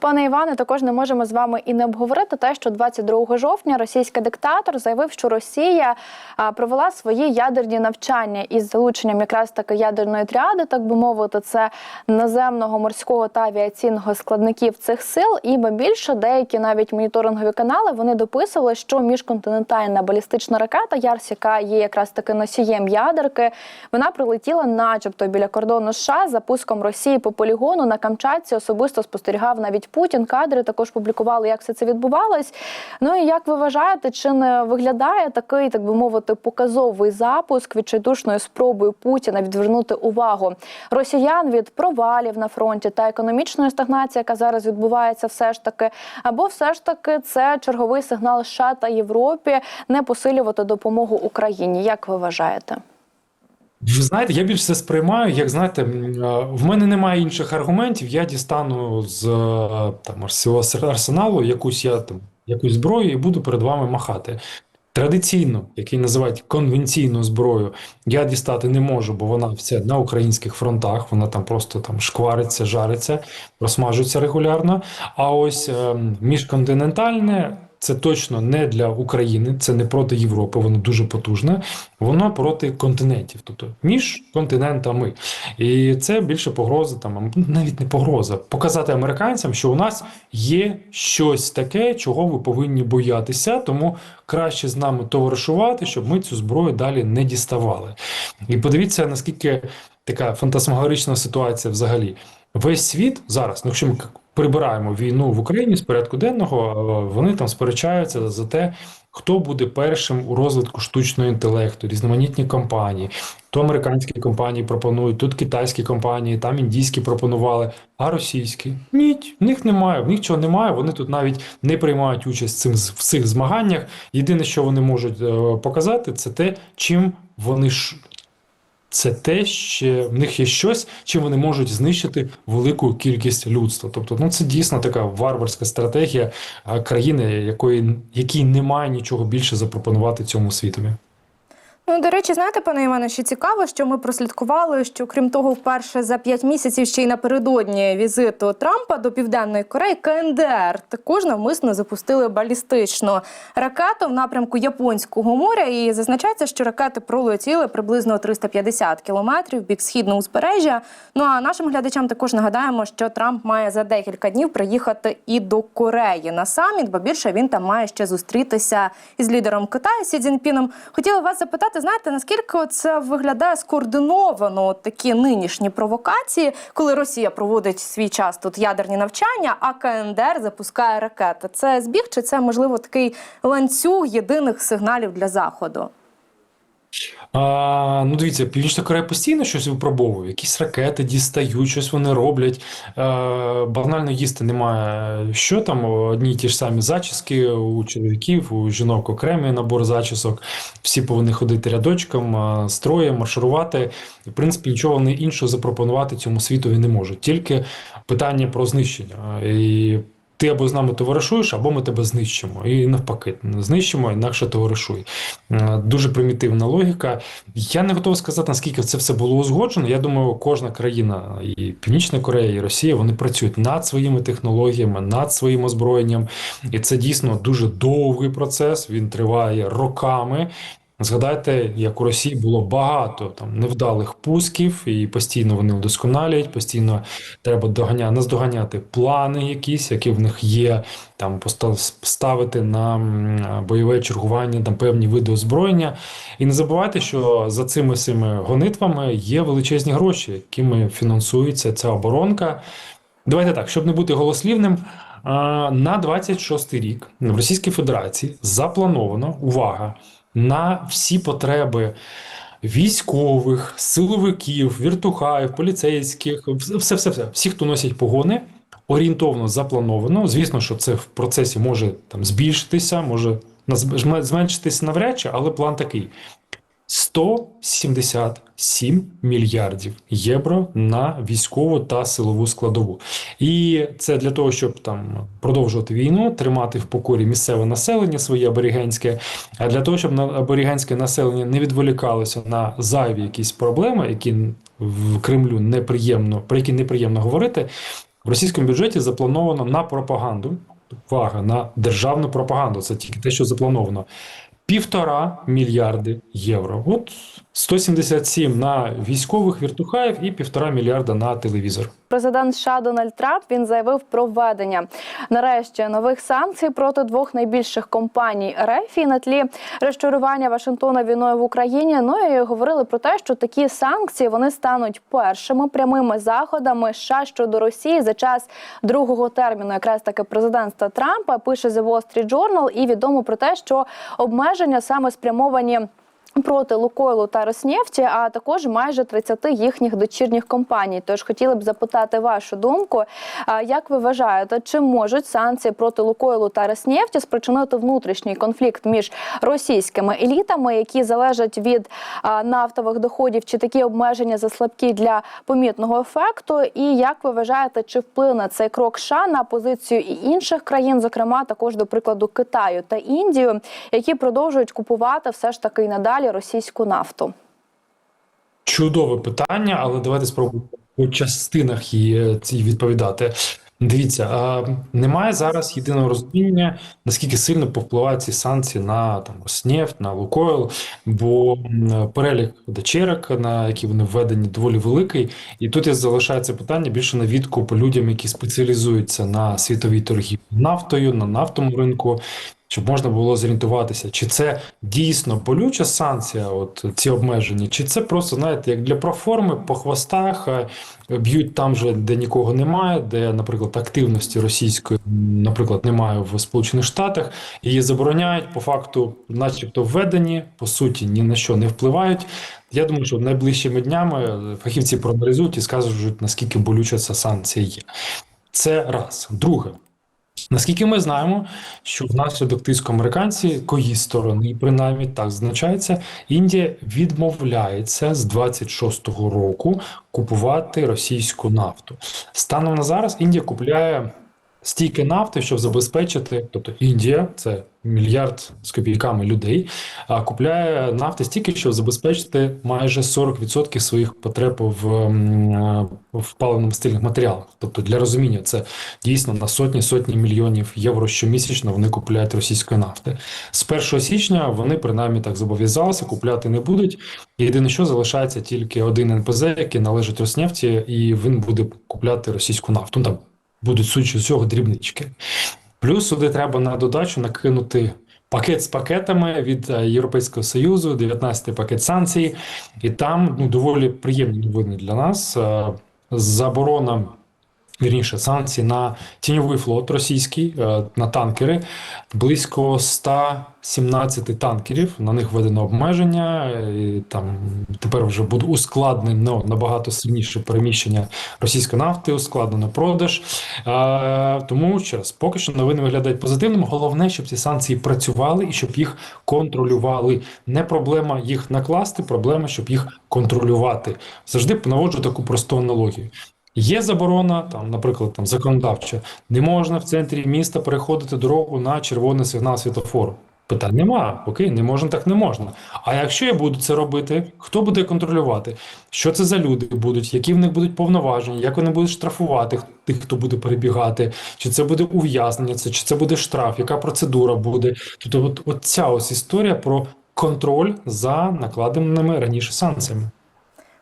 Пане Іване, також не можемо з вами і не обговорити те, що 22 жовтня російський диктатор заявив, що Росія провела свої ядерні навчання із залученням якраз таки ядерної тріади, так би мовити, це наземного морського та авіаційного складників цих сил. І більше деякі навіть моніторингові канали вони дописували, що міжконтинентальна балістична ракета Ярс, яка є якраз таки носієм ядерки, вона прилетіла, начебто, біля кордону США за пуском Росії по полігону на Камчатці. Особисто спостерігав навіть Путін. Кадри також публікували, як все це відбувалось. Ну і як ви вважаєте, чи не виглядає такий, так би мовити, показовий запуск відчайдушною спробою Путіна відвернути увагу росіян від провалів на фронті та економічної стагнації, яка зараз відбувається, все ж таки, або все ж таки це черговий сигнал США та Європі не посилювати допомогу Україні? Як ви вважаєте? Ви знаєте, я більше це сприймаю, як знаєте, е, в мене немає інших аргументів. Я дістану з е, там арсеналу якусь я там якусь зброю і буду перед вами махати. Традиційно, який називають конвенційну зброю, я дістати не можу, бо вона вся на українських фронтах, вона там просто там шквариться, жариться, розсмажується регулярно. А ось е, міжконтинентальне. Це точно не для України, це не проти Європи, воно дуже потужне, воно проти континентів, тобто між континентами. І це більше погроза, там навіть не погроза, показати американцям, що у нас є щось таке, чого ви повинні боятися, тому краще з нами товаришувати, щоб ми цю зброю далі не діставали. І подивіться, наскільки така фантасмагорична ситуація взагалі. Весь світ зараз, ну якщо ми прибираємо війну в Україні з порядку денного, е, вони там сперечаються за те, хто буде першим у розвитку штучного інтелекту, різноманітні компанії. То американські компанії пропонують, тут китайські компанії, там індійські пропонували, а російські ні, в них немає, в них чого немає. Вони тут навіть не приймають участь цим в цих змаганнях. Єдине, що вони можуть е, показати, це те, чим вони ж. Це те, що в них є щось, чим вони можуть знищити велику кількість людства. Тобто, ну це дійсно така варварська стратегія країни, якої якій немає нічого більше запропонувати цьому світові. Ну, до речі, знаєте, пане Іване, що цікаво, що ми прослідкували, що крім того, вперше за п'ять місяців ще й напередодні візиту Трампа до Південної Кореї КНДР також навмисно запустили балістичну ракету в напрямку Японського моря. І зазначається, що ракети пролетіли приблизно 350 кілометрів бік східного узбережжя. Ну а нашим глядачам також нагадаємо, що Трамп має за декілька днів приїхати і до Кореї на саміт, бо більше він там має ще зустрітися із лідером Китаю Сі Цзіньпіном. Хотіла вас запитати знаєте, наскільки це виглядає скоординовано такі нинішні провокації, коли Росія проводить свій час тут ядерні навчання, а КНДР запускає ракети? Це збіг чи це можливо такий ланцюг єдиних сигналів для заходу? А, Ну, дивіться, Північна Корея постійно щось випробовує, якісь ракети дістають, щось вони роблять. А, банально їсти немає. Що там? Одні й ті ж самі зачіски у чоловіків, у жінок окремий набор зачісок. Всі повинні ходити рядочком, строєм, марширувати. В принципі, нічого вони іншого запропонувати цьому світові не можуть. Тільки питання про знищення. І ти або з нами товаришуєш, або ми тебе знищимо. І навпаки, знищимо, інакше товаришуй. Дуже примітивна логіка. Я не готовий сказати, наскільки це все було узгоджено. Я думаю, кожна країна, і Північна Корея, і Росія, вони працюють над своїми технологіями, над своїм озброєнням. І це дійсно дуже довгий процес. Він триває роками. Згадайте, як у Росії було багато там невдалих пусків, і постійно вони вдосконалюють, постійно треба доганяти, наздоганяти плани, якісь, які в них є, там ставити на бойове чергування там певні види озброєння. І не забувайте, що за цими цими гонитвами є величезні гроші, якими фінансується ця оборонка. Давайте так, щоб не бути голослівним. На 26 рік в Російській Федерації заплановано увага на всі потреби військових, силовиків, віртухаїв, поліцейських, все, все, все, всі, хто носять погони, орієнтовно заплановано. Звісно, що це в процесі може там збільшитися, може зменшитися навряд чи, але план такий: 177 мільярдів євро на військову та силову складову. І це для того, щоб там продовжувати війну, тримати в покорі місцеве населення своє аборігенське, а для того, щоб аборігенське населення не відволікалося на зайві якісь проблеми, які в Кремлю неприємно, про які неприємно говорити. В російському бюджеті заплановано на пропаганду. Увага, на державну пропаганду. Це тільки те, що заплановано. Півтора мільярди євро. От 177 на військових віртухаїв і півтора мільярда на телевізор. Президент США Дональд Трамп він заявив про введення нарешті нових санкцій проти двох найбільших компаній РФ і на тлі розчарування Вашингтона війною в Україні. Ну і говорили про те, що такі санкції вони стануть першими прямими заходами США щодо Росії за час другого терміну, якраз таки президентства Трампа. Пише The Wall Street Journal, і відомо про те, що обмеження саме спрямовані. Проти Лукойлу та Роснефті, а також майже 30 їхніх дочірніх компаній. Тож хотіли б запитати вашу думку. Як ви вважаєте, чи можуть санкції проти Лукойлу та Роснефті спричинити внутрішній конфлікт між російськими елітами, які залежать від нафтових доходів, чи такі обмеження заслабкі для помітного ефекту? І як ви вважаєте, чи вплине цей крок США на позицію і інших країн, зокрема також до прикладу Китаю та Індію, які продовжують купувати все ж таки й надалі російську нафту? Чудове питання, але давайте спробуємо по частинах її е, відповідати. Дивіться, а, немає зараз єдиного розуміння, наскільки сильно повпливають ці санкції на там Роснефть, на Лукойл, бо перелік дочерок, на які вони введені, доволі великий. І тут я залишається питання більше на відкуп людям, які спеціалізуються на світовій торгівлі нафтою, на нафтовому ринку. Щоб можна було зорієнтуватися, чи це дійсно болюча санкція, от ці обмеження, чи це просто, знаєте, як для проформи по хвостах е, б'ють там же, де нікого немає, де, наприклад, активності російської, наприклад, немає в Сполучених Штатах, її забороняють, по факту, начебто, введені, по суті, ні на що не впливають. Я думаю, що найближчими днями е, фахівці проаналізують і скажуть, наскільки болюча ця санкція є. Це раз. Друге. Наскільки ми знаємо, що внаслідок тиску американці кої сторони, принаймні так зазначається, Індія відмовляється з 26-го року купувати російську нафту. Станом на зараз Індія купляє стільки нафти, щоб забезпечити, тобто Індія, це мільярд з копійками людей, а купляє нафти стільки, щоб забезпечити майже 40% своїх потреб в, м, в паливно-мастильних матеріалах. Тобто, для розуміння, це дійсно на сотні сотні мільйонів євро щомісячно вони купляють російської нафти. З 1 січня вони принаймні так зобов'язалися, купляти не будуть. Єдине, що залишається тільки один НПЗ, який належить Роснефті, і він буде купляти російську нафту. Ну, там будуть судячи з цього дрібнички. Плюс сюди треба на додачу накинути пакет з пакетами від е, Європейського Союзу, 19-й пакет санкцій, і там ну, доволі приємні новини для нас. Е, Заборона. Вірніше, санкції на тіньовий флот російський, е, на танкери. Близько 117 танкерів. На них введено обмеження. І там тепер вже буде ускладнено набагато сильніше переміщення російської нафти, ускладнено продаж. Е, Тому ще раз, поки що новини виглядають позитивним. Головне, щоб ці санкції працювали і щоб їх контролювали. Не проблема їх накласти, проблема, щоб їх контролювати. Завжди наводжу таку просту аналогію. Є заборона, там, наприклад, там законодавча, не можна в центрі міста переходити дорогу на червоний сигнал світофору. Питань нема, окей, не можна, так не можна. А якщо я буду це робити, хто буде контролювати? Що це за люди будуть, які в них будуть повноваження, як вони будуть штрафувати тих, хто буде перебігати, чи це буде ув'язнення, це чи це буде штраф, яка процедура буде? Тобто, от, от ця ось історія про контроль за накладеними раніше санкціями.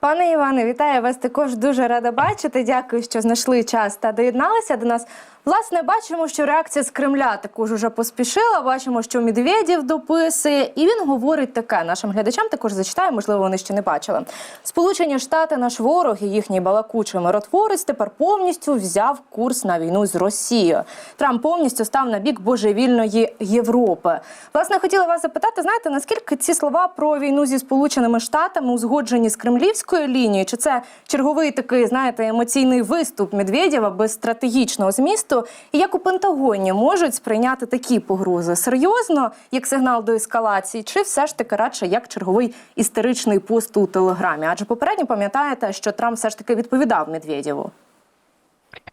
Пане Іване, вітаю вас. Також дуже рада бачити. Дякую, що знайшли час та доєдналися до нас. Власне, бачимо, що реакція з Кремля також уже поспішила. Бачимо, що Медведєв дописує, і він говорить таке. Нашим глядачам також зачитаю, можливо, вони ще не бачили. Сполучені Штати, наш ворог і їхній балакучий миротворець тепер повністю взяв курс на війну з Росією. Трамп повністю став на бік божевільної Європи. Власне, хотіла вас запитати, знаєте, наскільки ці слова про війну зі Сполученими Штатами узгоджені з кремлівською лінією? Чи це черговий такий, знаєте, емоційний виступ Медведєва без стратегічного змісту? І як у Пентагоні можуть сприйняти такі погрози серйозно, як сигнал до ескалації, чи все ж таки радше як черговий істеричний пост у телеграмі? Адже попередньо пам'ятаєте, що Трамп все ж таки відповідав Медведєву.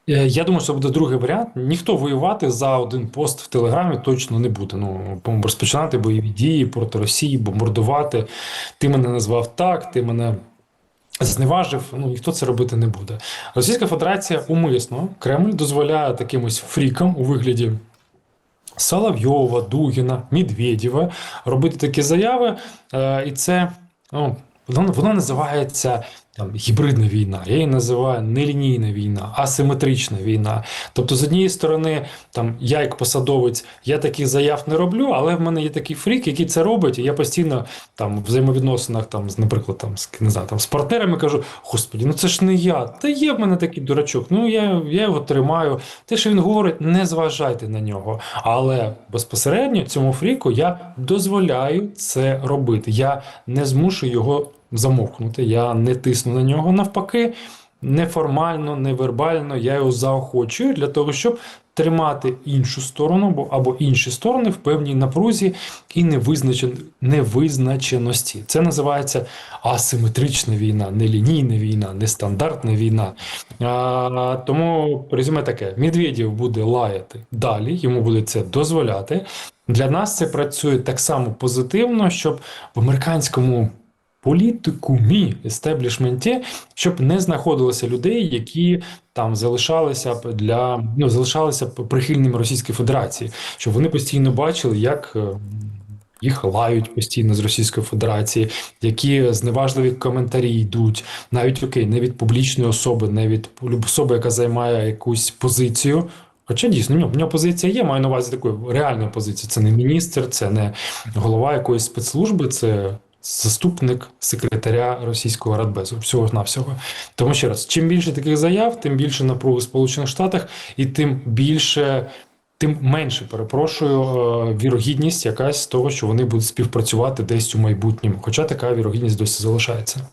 Е, Я думаю, що буде другий варіант. Ніхто воювати за один пост в Телеграмі точно не буде. Ну, розпочинати бойові дії проти Росії, бомбардувати. Ти мене назвав так, ти мене зневажив, ну ніхто це робити не буде. Російська Федерація умисно Кремль дозволяє таким ось фрікам у вигляді. Соловйова, Дугіна, Медведєва робити такі заяви, е, і це ну, воно, воно називається там гібридна війна. Я її називаю нелінійна війна, асиметрична війна. Тобто, з однієї сторони, там я як посадовець, я таких заяв не роблю, але в мене є такий фрік, який це робить, і я постійно там в взаємовідносинах, там, з, наприклад, там з не знаю, там з партнерами кажу: Господі, ну це ж не я. Та є в мене такий дурачок. Ну я, я його тримаю. Те, що він говорить, не зважайте на нього. Але безпосередньо цьому фріку я дозволяю це робити. Я не змушу його замовкнути. Я не тисну на нього. Навпаки, неформально, невербально я його заохочую для того, щоб тримати іншу сторону або, інші сторони в певній напрузі і невизначен, невизначеності. Це називається асиметрична війна, нелінійна війна, нестандартна війна. А, тому резюме таке: Медведєв буде лаяти далі, йому буде це дозволяти. Для нас це працює так само позитивно, щоб в американському політикумі, естеблішменті, щоб не знаходилося людей, які там залишалися для ну залишалися прихильними Російської Федерації, щоб вони постійно бачили, як. е, Їх лають постійно з Російської Федерації, які зневажливі коментарі йдуть, навіть окей, не від публічної особи, не від особи, яка займає якусь позицію. Хоча дійсно в нього, позиція є, маю на увазі такої реальної позиції. Це не міністр, це не голова якоїсь спецслужби, це заступник секретаря російського радбезу. Всього на всього. Тому ще раз, чим більше таких заяв, тим більше напруги в Сполучених Штатах, і тим більше. Тим менше перепрошую е, вірогідність якась того, що вони будуть співпрацювати десь у майбутньому. Хоча така вірогідність досі залишається.